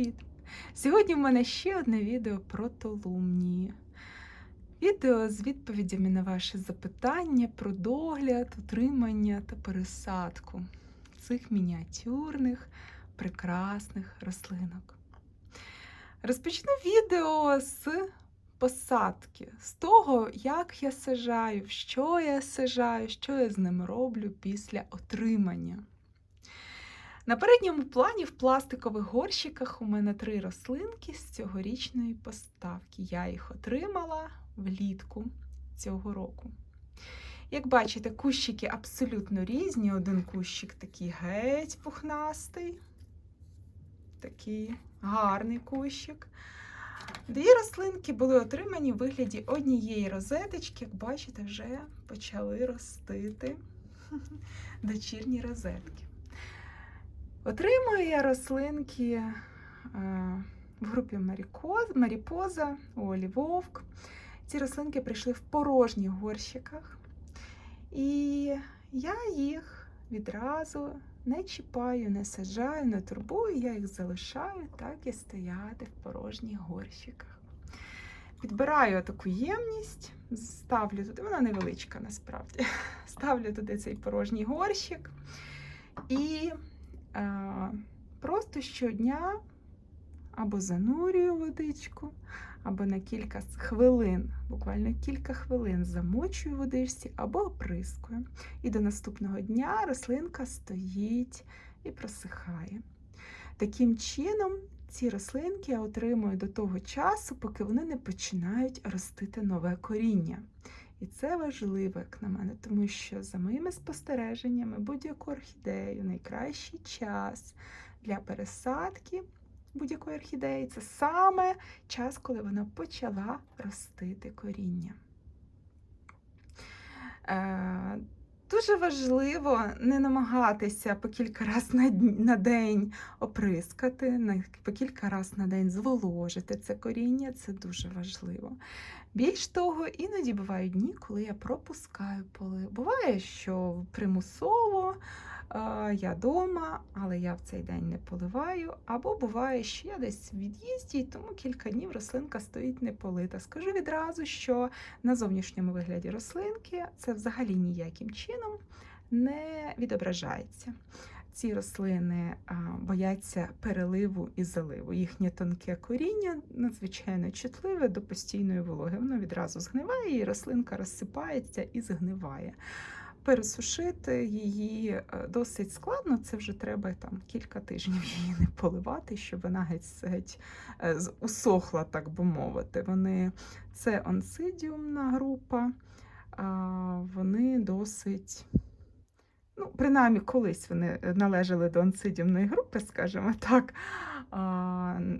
Привіт! Сьогодні в мене ще одне відео про толумнії. Відео з відповідями на ваші запитання про догляд, утримання та пересадку цих мініатюрних, прекрасних рослинок. Розпочну відео з посадки, з того, як я сажаю, що я сажаю, що я з ним роблю після отримання. На передньому плані в пластикових горщиках у мене три рослинки з цьогорічної поставки. Я їх отримала влітку цього року. Як бачите, кущики абсолютно різні. Один кущик такий геть пухнастий, такий гарний кущик. Дві рослинки були отримані в вигляді однієї розеточки, як бачите, вже почали ростити дочірні розетки. Отримую я рослинки е, в групі Маріпоза, Олі Вовк. Ці рослинки прийшли в порожніх горщиках, і я їх відразу не чіпаю, не саджаю, не турбую, я їх залишаю так і стояти в порожніх горщиках. Підбираю таку ємність, ставлю туди, вона невеличка насправді. Ставлю туди цей порожній горщик і просто щодня або занурюю водичку, або на кілька хвилин, буквально кілька хвилин замочую водичці або оприскую. І до наступного дня рослинка стоїть і просихає. Таким чином, ці рослинки я отримую до того часу, поки вони не починають ростити нове коріння. І це важливо, як на мене, тому що за моїми спостереженнями будь-яку орхідею найкращий час для пересадки будь-якої орхідеї це саме час, коли вона почала ростити коріння. Дуже важливо не намагатися по кілька разів на, день оприскати, на- по кілька разів на день зволожити це коріння, це дуже важливо. Більш того, іноді бувають дні, коли я пропускаю поли. Буває, що примусово я вдома, але я в цей день не поливаю. Або буває, що я десь в від'їзді, і тому кілька днів рослинка стоїть не полита. Скажу відразу, що на зовнішньому вигляді рослинки це взагалі ніяким чином не відображається. Ці рослини бояться переливу і заливу. Їхнє тонке коріння надзвичайно чутливе до постійної вологи. Воно відразу згниває, і рослинка розсипається і згниває. Пересушити її е, досить складно, це вже треба там кілька тижнів її не поливати, щоб вона геть, геть е, усохла, так би мовити. Вони це онсидіумна група, вони досить. Ну, принаймні, колись вони належали до онсидіумної групи, скажімо так.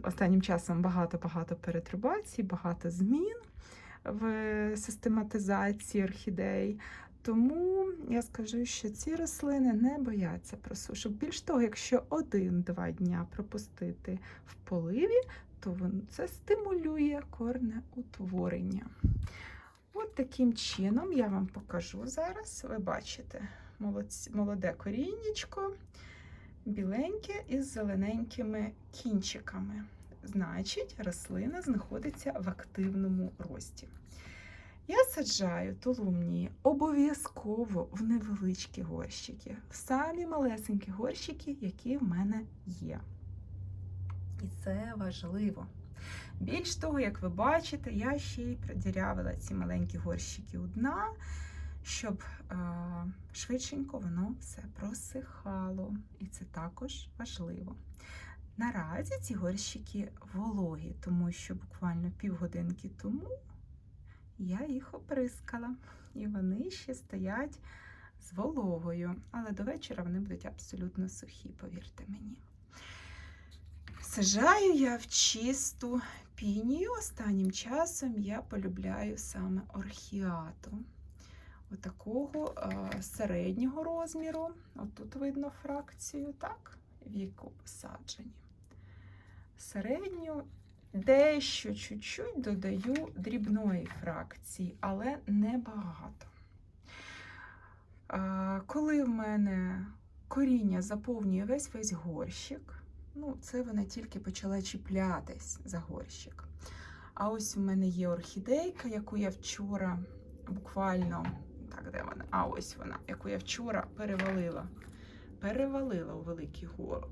Останнім часом багато-багато перетрубацій, багато змін в систематизації орхідей. Тому я скажу, що ці рослини не бояться просушок. Більш того, якщо один-два дня пропустити в поливі, то це стимулює корнеутворення. От таким чином я вам покажу зараз. Ви бачите молоде коріннячко, біленьке із зелененькими кінчиками. Значить, рослина знаходиться в активному рості. Я саджаю толумнії обов'язково в невеличкі горщики, в самі малесенькі горщики, які в мене є. І це важливо. Більш того, як ви бачите, я ще й продірявила ці маленькі горщики у дна, щоб е, швидшенько воно все просихало. І це також важливо. Наразі ці горщики вологі, тому що буквально півгодинки тому я їх оприскала, і вони ще стоять з вологою. Але до вечора вони будуть абсолютно сухі, повірте мені. Сажаю я в чисту пінію. Останнім часом я полюбляю саме орхіату. Отакого е, середнього розміру. Отут видно фракцію, так, віку посаджені. Середню дещо чуть-чуть додаю дрібної фракції, але небагато. Коли в мене коріння заповнює весь весь горщик, Ну, це вона тільки почала чіплятись за горщик. А ось у мене є орхідейка, яку я вчора буквально. Так, де вона? А ось вона, яку я вчора перевалила. Перевалила у великий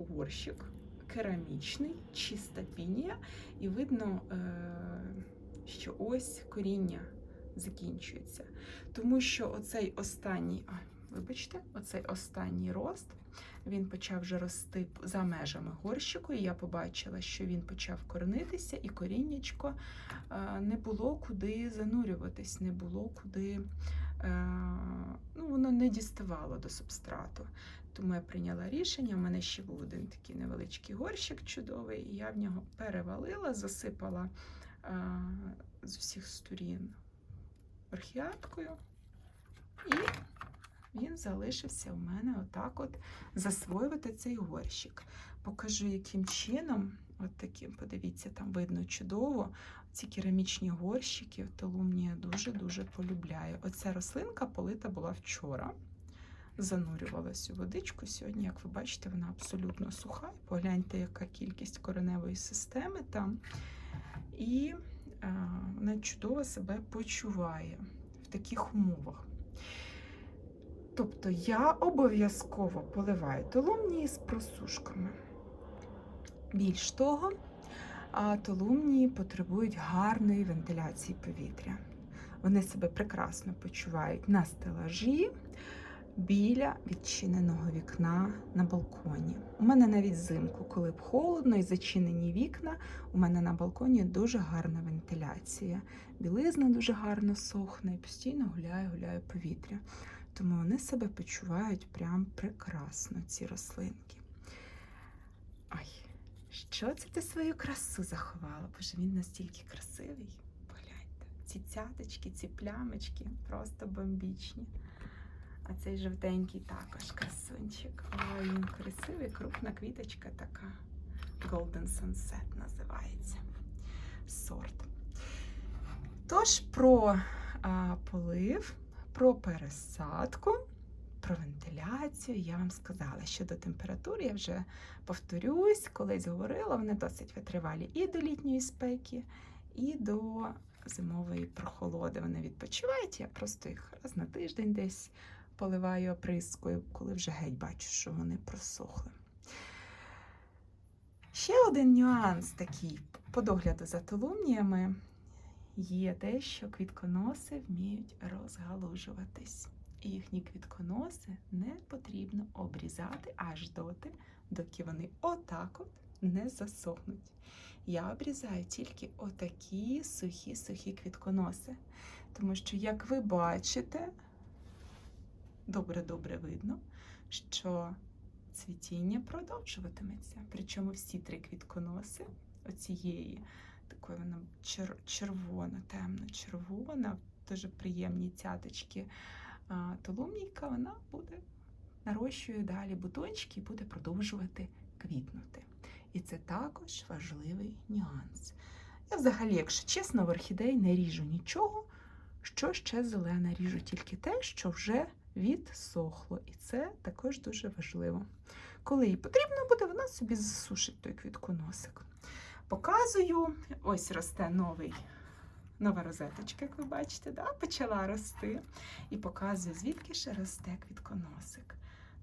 горщик, керамічний, чиста пінія, і видно, е- що ось коріння закінчується. Тому що оцей останній, ай, вибачте, оцей останній рост він почав вже рости за межами горщику, і я побачила, що він почав коренитися, і коріннячко е, не було куди занурюватись, не було куди. е, Ну, воно не діставало до субстрату. Тому я прийняла рішення. У мене ще був один такий невеличкий горщик чудовий, і я в нього перевалила, засипала е, з усіх сторін орхіаткою. І він залишився у мене отак от засвоювати цей горщик. Покажу, яким чином, от таким, подивіться, там видно чудово. Ці керамічні горщики в Толумні я дуже-дуже полюбляю. Оця рослинка полита була вчора. Занурювалась у водичку. Сьогодні, як ви бачите, вона абсолютно суха. Погляньте, яка кількість кореневої системи там. І е, вона чудово себе почуває в таких умовах. Тобто я обов'язково поливаю толумнії з просушками. Більш того, а толумнії потребують гарної вентиляції повітря. Вони себе прекрасно почувають на стелажі біля відчиненого вікна на балконі. У мене навіть взимку, коли б холодно і зачинені вікна, у мене на балконі дуже гарна вентиляція. Білизна дуже гарно сохне і постійно гуляє, гуляє повітря. Тому вони себе почувають прям прекрасно, ці рослинки. Ой, що це ти свою красу заховала? Боже, він настільки красивий. Погляньте, ці цяточки, ці плямочки просто бомбічні. А цей жовтенький також красунчик. Ой, він красивий, крупна квіточка така. Golden Sunset називається сорт. Тож про а, полив, про пересадку, про вентиляцію я вам сказала. Щодо температури, я вже повторюсь, колись говорила, вони досить витривалі і до літньої спеки, і до зимової прохолоди. Вони відпочивають. Я просто їх раз на тиждень десь поливаю оприскою, коли вже геть бачу, що вони просохли. Ще один нюанс такий по догляду за толумніями є те, що квітконоси вміють розгалужуватись. І їхні квітконоси не потрібно обрізати аж доти, доки вони отак от не засохнуть. Я обрізаю тільки отакі сухі-сухі квітконоси. Тому що, як ви бачите, добре-добре видно, що цвітіння продовжуватиметься. Причому всі три квітконоси оцієї такої вона чер- червона, темно-червона, дуже приємні цяточки. Толумнійка вона буде нарощує далі бутончики і буде продовжувати квітнути. І це також важливий нюанс. Я взагалі, якщо чесно, в орхідей не ріжу нічого, що ще зелене. Ріжу тільки те, що вже відсохло. І це також дуже важливо. Коли їй потрібно буде, вона собі засушить той квітконосик. Показую, ось росте новий. Нова розеточка, як ви бачите, да? почала рости. І показую, звідки ще росте квітконосик.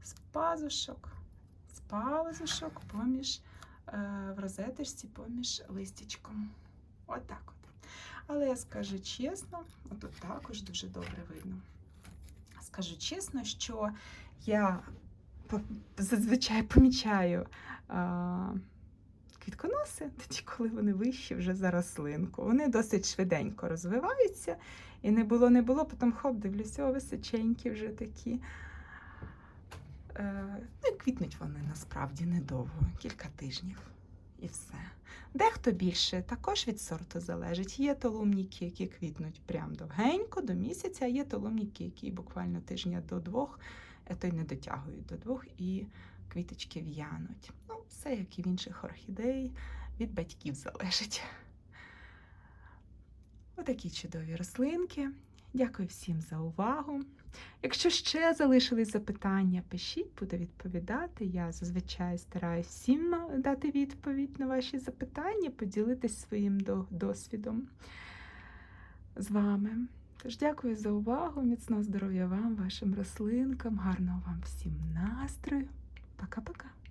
З пазушок, з пазушок поміж е, в розеточці, поміж листячком. Отак от. Але я скажу чесно, отут також дуже добре видно. Скажу чесно, що я зазвичай помічаю а, квітконоси, тоді, коли вони вищі вже за рослинку. Вони досить швиденько розвиваються, і не було, не було, потім хоп, дивлюся, о, височенькі вже такі. Е, ну і квітнуть вони насправді недовго, кілька тижнів і все. Дехто більше також від сорту залежить. Є толумніки, які квітнуть прям довгенько, до місяця, а є толумніки, які буквально тижня до двох, е, то й не дотягують до двох, і квіточки в'януть. Ну, все, як і в інших орхідей, від батьків залежить. Отакі чудові рослинки. Дякую всім за увагу. Якщо ще залишились запитання, пишіть, буду відповідати. Я зазвичай стараюсь всім дати відповідь на ваші запитання, поділитись своїм досвідом з вами. Тож дякую за увагу, міцного здоров'я вам, вашим рослинкам, гарного вам всім настрою. Пока-пока.